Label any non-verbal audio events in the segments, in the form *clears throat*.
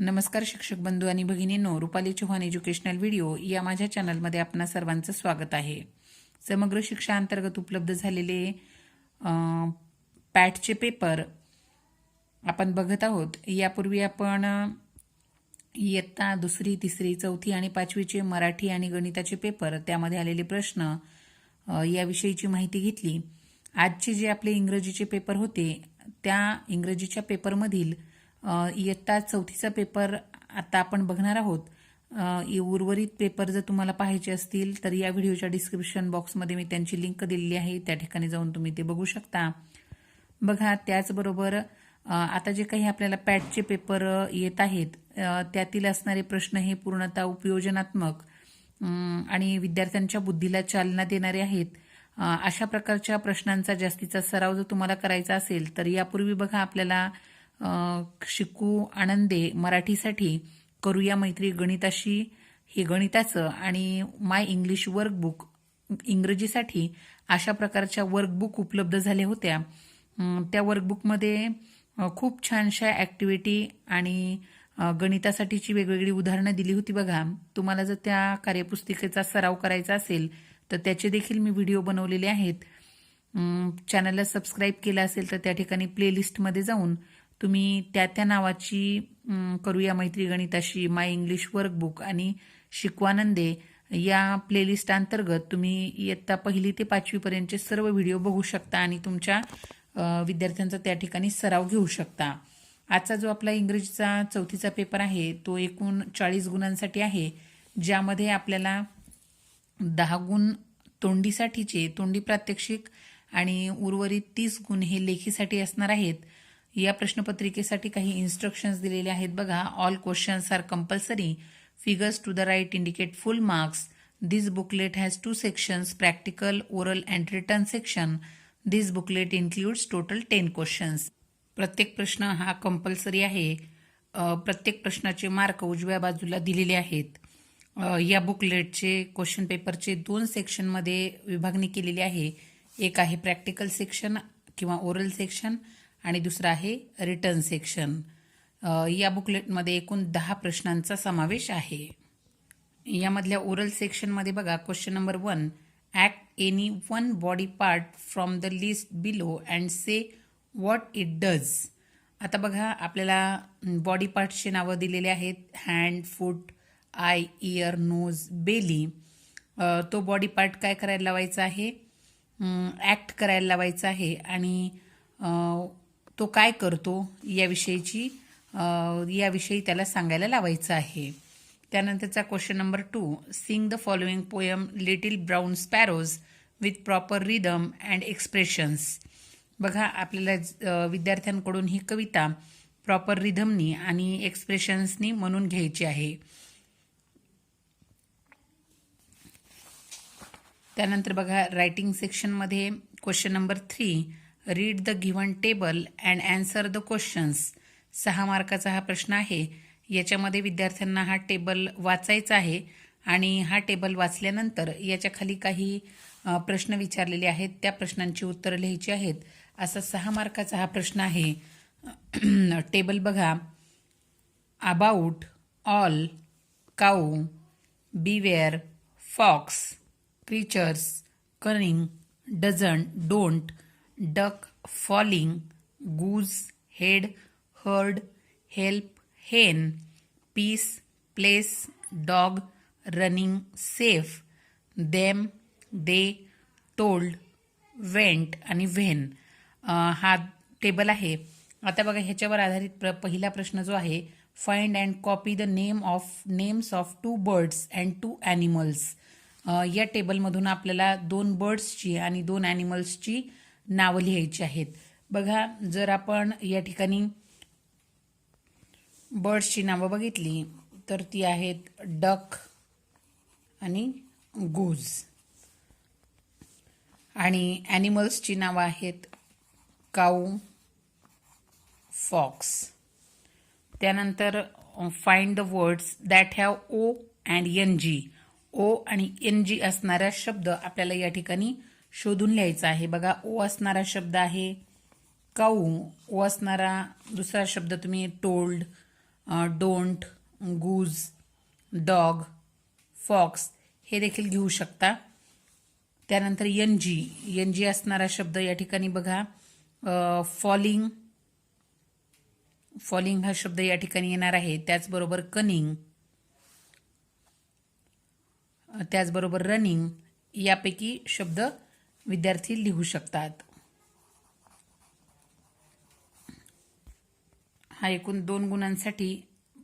नमस्कार शिक्षक बंधू आणि भगिनींनो रुपाली चव्हाण एज्युकेशनल व्हिडिओ या माझ्या चॅनलमध्ये आपणा सर्वांचं स्वागत आहे. समग्र शिक्षा अंतर्गत उपलब्ध झालेले पॅटचे पेपर आपण बघत आहोत. यापूर्वी आपण इयत्ता दुसरी तिसरी चौथी आणि पाचवीचे मराठी आणि गणिताचे पेपर त्यामध्ये आलेले प्रश्न याविषयीची माहिती घेतली. आजचे जे आपले इंग्रजीचे पेपर होते त्या इंग्रजीच्या पेपरमधील इयत्ता चौथीचा पेपर आता आपण बघणार आहोत. उर्वरित पेपर जर तुम्हाला पाहायचे असतील तर या व्हिडिओच्या डिस्क्रिप्शन बॉक्समध्ये मी त्यांची लिंक दिलेली आहे. त्या ठिकाणी जाऊन तुम्ही ते बघू शकता. बघा त्याचबरोबर आता जे काही आपल्याला पॅटचे पेपर येत आहेत त्यातील असणारे प्रश्न हे पूर्णतः उपयोजनात्मक आणि विद्यार्थ्यांच्या बुद्धीला चालना देणारे आहेत. अशा प्रकारच्या प्रश्नांचा जास्तीचा सराव जर तुम्हाला करायचा असेल तर यापूर्वी बघा आपल्याला शिकू आनंदे मराठीसाठी करूया मैत्री गणिताशी हे गणिताचं आणि माय इंग्लिश वर्कबुक इंग्रजीसाठी अशा प्रकारच्या वर्कबुक उपलब्ध झाल्या होत्या. त्या वर्कबुकमध्ये खूप छानशा ॲक्टिव्हिटी आणि गणितासाठीची वेगवेगळी उदाहरणं दिली होती बघा. तुम्हाला जर त्या कार्यपुस्तिकेचा सराव करायचा असेल तर त्याचे देखील मी व्हिडिओ बनवलेले आहेत. चॅनलला सबस्क्राईब केलं असेल तर त्या ठिकाणी प्लेलिस्टमध्ये जाऊन तुम्ही त्या त्या नावाची करूया मैत्री गणिताशी माय इंग्लिश वर्कबुक आणि शिकवानंदे या प्लेलिस्ट अंतर्गत तुम्ही इयत्ता पहिली ते पाचवीपर्यंतचे सर्व व्हिडिओ बघू शकता आणि तुमच्या विद्यार्थ्यांचा त्या ठिकाणी सराव घेऊ शकता. आजचा जो आपला इंग्रजीचा चौथीचा पेपर आहे तो एकूण चाळीस गुणांसाठी आहे ज्यामध्ये आपल्याला दहा गुण तोंडीसाठीचे तोंडी प्रात्यक्षिक आणि उर्वरित तीस गुण हे लेखीसाठी असणार आहेत. या प्रश्नपत्रिकेसाठी काही इन्स्ट्रक्शन्स दिलेले आहेत बघा. All questions are compulsory figures to the right indicate full marks this booklet has two sections practical oral and written section this booklet includes total ten questions प्रत्येक प्रश्न हा कंपल्सरी आहे. प्रत्येक प्रश्नाचे मार्क उजव्या बाजूला दिलेले आहेत. या बुकलेटचे क्वेश्चन पेपरचे दोन सेक्शनमध्ये विभागणी केलेली आहे. एक आहे प्रॅक्टिकल सेक्शन किंवा ओरल सेक्शन आणि दुसरं आहे रिटर्न सेक्शन. या बुकलेटमध्ये एकूण दहा प्रश्नांचा समावेश आहे. यामधल्या ओरल सेक्शनमध्ये बघा question number one act any one body part from the list below and say what it does आता बघा आपल्याला बॉडी पार्ट्सचे नावं दिलेले आहेत. Hand foot eye ear nose belly तो बॉडी पार्ट काय करायला लावायचा आहे? ॲक्ट करायला लावायचा आहे. आणि तो काय करतो याविषयीची याविषयी त्याला सांगायला लावायचं आहे. त्यानंतरचा question number two sing the following poem little brown sparrows with proper rhythm and expressions बघा आपल्याला विद्यार्थ्यांकडून ही कविता प्रॉपर रिधमनी आणि एक्सप्रेशन्सनी म्हणून घ्यायची आहे. त्यानंतर बघा रायटिंग सेक्शनमध्ये question number three read the given table and answer the questions सहा मार्काचा हा प्रश्न आहे. याच्यामध्ये विद्यार्थ्यांना हा टेबल वाचायचा आहे आणि हा टेबल वाचल्यानंतर याच्या खाली काही प्रश्न विचारलेले आहेत. त्या प्रश्नांची उत्तरं लिहायची आहेत. असा सहा मार्काचा हा प्रश्न आहे. *clears throat* टेबल बघा. About all cow beware fox creatures cunning dozen don't duck falling goose head herd help hen piece place dog running safe them they told went आणि व्हेन. हा टेबल आहे. आता बघा ह्याच्यावर आधारित प्र पहिला प्रश्न जो आहे find and copy the name of names of two birds and two animals. या टेबलमधून आपल्याला दोन बर्ड्सची आणि दोन ॲनिमल्सची नावं लिहायची आहेत. बघा जर आपण या ठिकाणी बर्ड्सची नावं बघितली तर ती आहेत डक आणि गोज आणि ॲनिमल्सची नावं आहेत काऊ फॉक्स. त्यानंतर find the words that have O and N G. O आणि एन जी असणारा शब्द आपल्याला या ठिकाणी शोधून लिहायचा आहे. बघा ओ असणारा शब्द आहे काऊ. ओ असणारा दुसरा शब्द तुम्ही told don't goose dog fox हे देखील घेऊ शकता. त्यानंतर एन जी एन जी असणारा शब्द या ठिकाणी बघा फॉलिंग फॉलिंग हा शब्द या ठिकाणी येणार आहे. त्याचबरोबर कनिंग त्याचबरोबर रनिंग यापैकी शब्द विद्यार्थी लिहू शकतात. हा एकूण दोन गुणांसाठी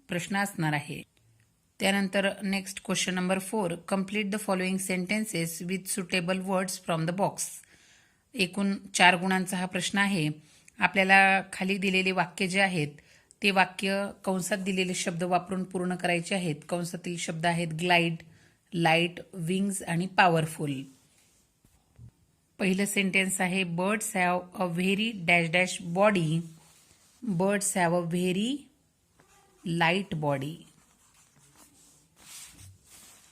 प्रश्न असणार आहे. त्यानंतर next question number four complete the following sentences with suitable words from the box एकूण चार गुणांचा हा प्रश्न आहे. आपल्याला खाली दिलेले वाक्य जे आहेत ते वाक्य कंसात दिलेले शब्द वापरून पूर्ण करायचे आहेत. कंसातील शब्द आहेत ग्लाइड लाइट विंग्स आणि पॉवरफुल पहिलं सेंटेन्स आहे birds have a very dash dash body birds have a very light body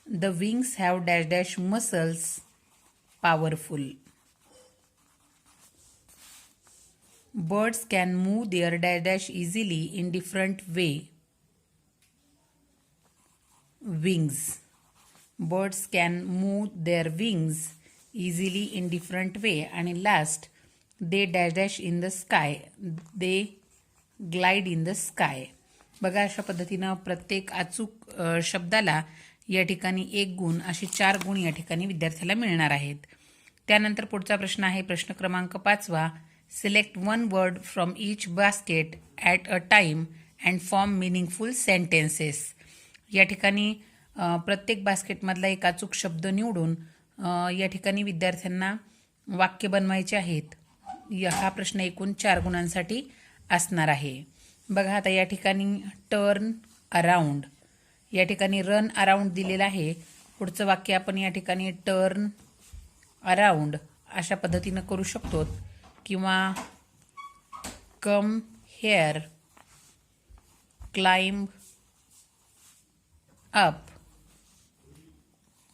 the wings have dash dash muscles powerful birds can move their dash dash easily in different way wings birds can move their wings easily in different way. आणि last they dash dash in the sky they glide in the sky बघा अशा पद्धतीनं प्रत्येक अचूक शब्दाला या ठिकाणी एक गुण असे चार गुण या ठिकाणी विद्यार्थ्याला मिळणार आहेत. त्यानंतर पुढचा प्रश्न आहे प्रश्न क्रमांक पाचवा. Select one word from each basket at a time and form meaningful sentences या ठिकाणी प्रत्येक बास्केटमधला एक अचूक शब्द निवडून या ठिकाणी विद्यार्थ्यांना वाक्य बनवायचे आहेत. या- हा प्रश्न एकूण चार गुणांसाठी असणार आहे. बघा आता या ठिकाणी टर्न अराउंड या ठिकाणी रन अराउंड दिलेलं आहे. पुढचं वाक्य आपण या ठिकाणी टर्न अराउंड अशा पद्धतीनं करू शकतो. किंवा come here climb up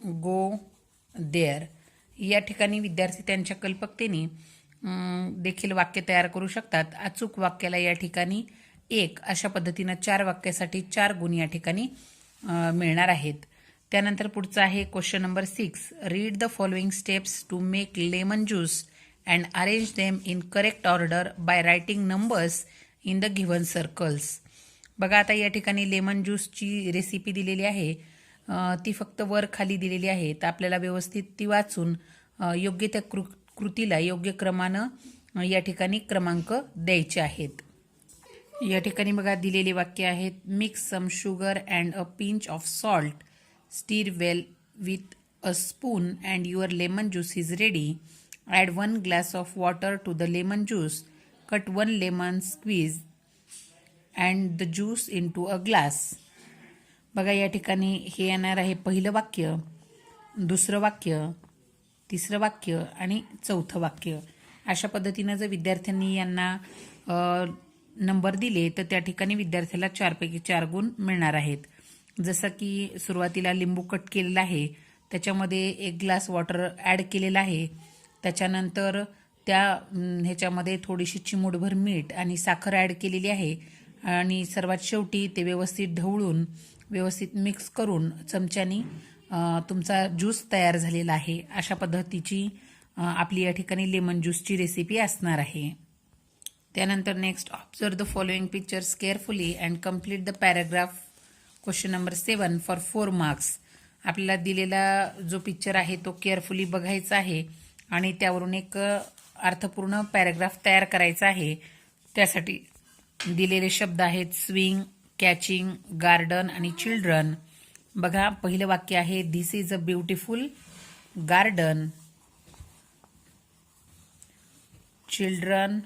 go there. या ठिकाणी विद्यार्थी त्यांच्या कल्पकतेने देखील वाक्य तयार करू शकतात. अचूक वाक्याला या ठिकाणी एक अशा पद्धतीनं चार वाक्यासाठी चार गुण या ठिकाणी मिळणार आहेत. त्यानंतर पुढचं आहे question number six read the following steps to make lemon juice and arrange them in correct order by writing numbers in the given circles बघा आता या ठिकाणी लेमन ज्यूसची रेसिपी दिलेली आहे. ती फक्त वर खाली दिलेली आहे. तर आपल्याला व्यवस्थित ती वाचून योग्य त्या कृ कृतीला योग्य क्रमानं या ठिकाणी क्रमांक द्यायचे आहेत. या ठिकाणी बघा दिलेली वाक्य आहेत mix some sugar and a pinch of salt stir well with a spoon and your lemon juice is ready add one glass of water to the lemon juice cut one lemon squeeze and the juice into a glass बघा या ठिकाणी हे येणार आहे पहिलं वाक्य दुसरं वाक्य तिसरं वाक्य आणि चौथं वाक्य. अशा पद्धतीनं जर विद्यार्थ्यांनी यांना नंबर दिले तर त्या ठिकाणी विद्यार्थ्याला चारपैकी चार गुण मिळणार आहेत. जसं की सुरुवातीला लिंबू कट केलेला आहे त्याच्यामध्ये एक ग्लास वॉटर ॲड केलेला आहे त्याच्यानंतर त्या ह्याच्यामध्ये थोडीशी चिमूटभर मीठ आणि साखर ॲड केलेली आहे आणि सर्वात शेवटी ते व्यवस्थित ढवळून व्यवस्थित मिक्स करून चमच्यानी तुमचा ज्यूस तयार झालेला आहे. अशा पद्धतीची आपली या ठिकाणी लेमन ज्यूसची रेसिपी असणार आहे. त्यानंतर next observe the following pictures carefully and complete the paragraph question number seven for four marks आपल्याला दिलेला जो पिक्चर आहे तो केअरफुली बघायचा आहे आणि त्यावरून एक अर्थपूर्ण पॅराग्राफ तयार करायचा आहे. त्यासाठी दिलेले शब्द आहेत स्विंग कॅचिंग गार्डन आणि चिल्ड्रन बघा पहिलं वाक्य आहे this is a beautiful garden children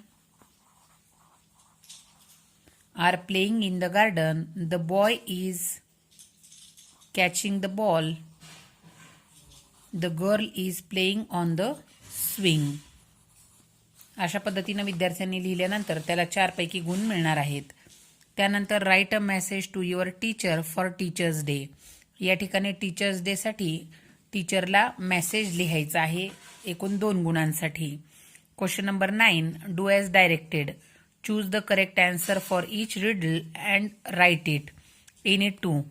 are playing in the garden the boy is catching the ball the girl is playing on the swing अशा पद्धतीनं विद्यार्थ्यांनी लिहिल्यानंतर त्याला चारपैकी गुण मिळणार आहेत. त्यानंतर write a message to your teacher for teachers day या ठिकाणी टीचर्स डेसाठी टीचरला मेसेज लिहायचा आहे एकूण दोन गुणांसाठी. Question number nine do as directed choose the correct answer for each riddle and write it in it to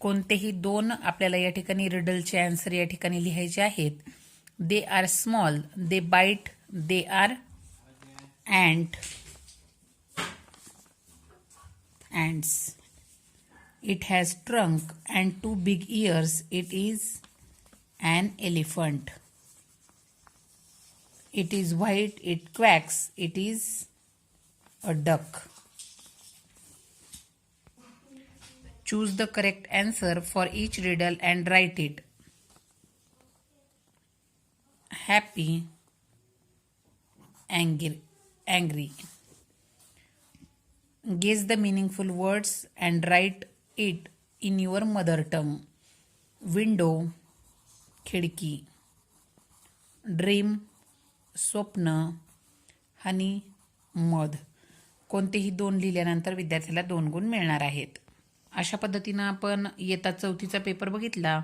कोणतेही दोन आपल्याला या ठिकाणी रिडलचे आन्सर या ठिकाणी लिहायचे आहेत. They are small they bite they are ant ants. It has trunk and two big ears. It is an elephant. It is white. It quacks. It is a duck. Choose the correct answer for each riddle and write it. Happy, angry, angry. Guess the meaningful words and write it in your mother tongue window खिडकी. Dream, स्वप्न. Honey, मध. कोणतेही दोन लिहिल्यानंतर विद्यार्थ्याला दोन गुण मिळणार आहेत अशा पद्धतीनं आपण येता चौथीचा पेपर बघितला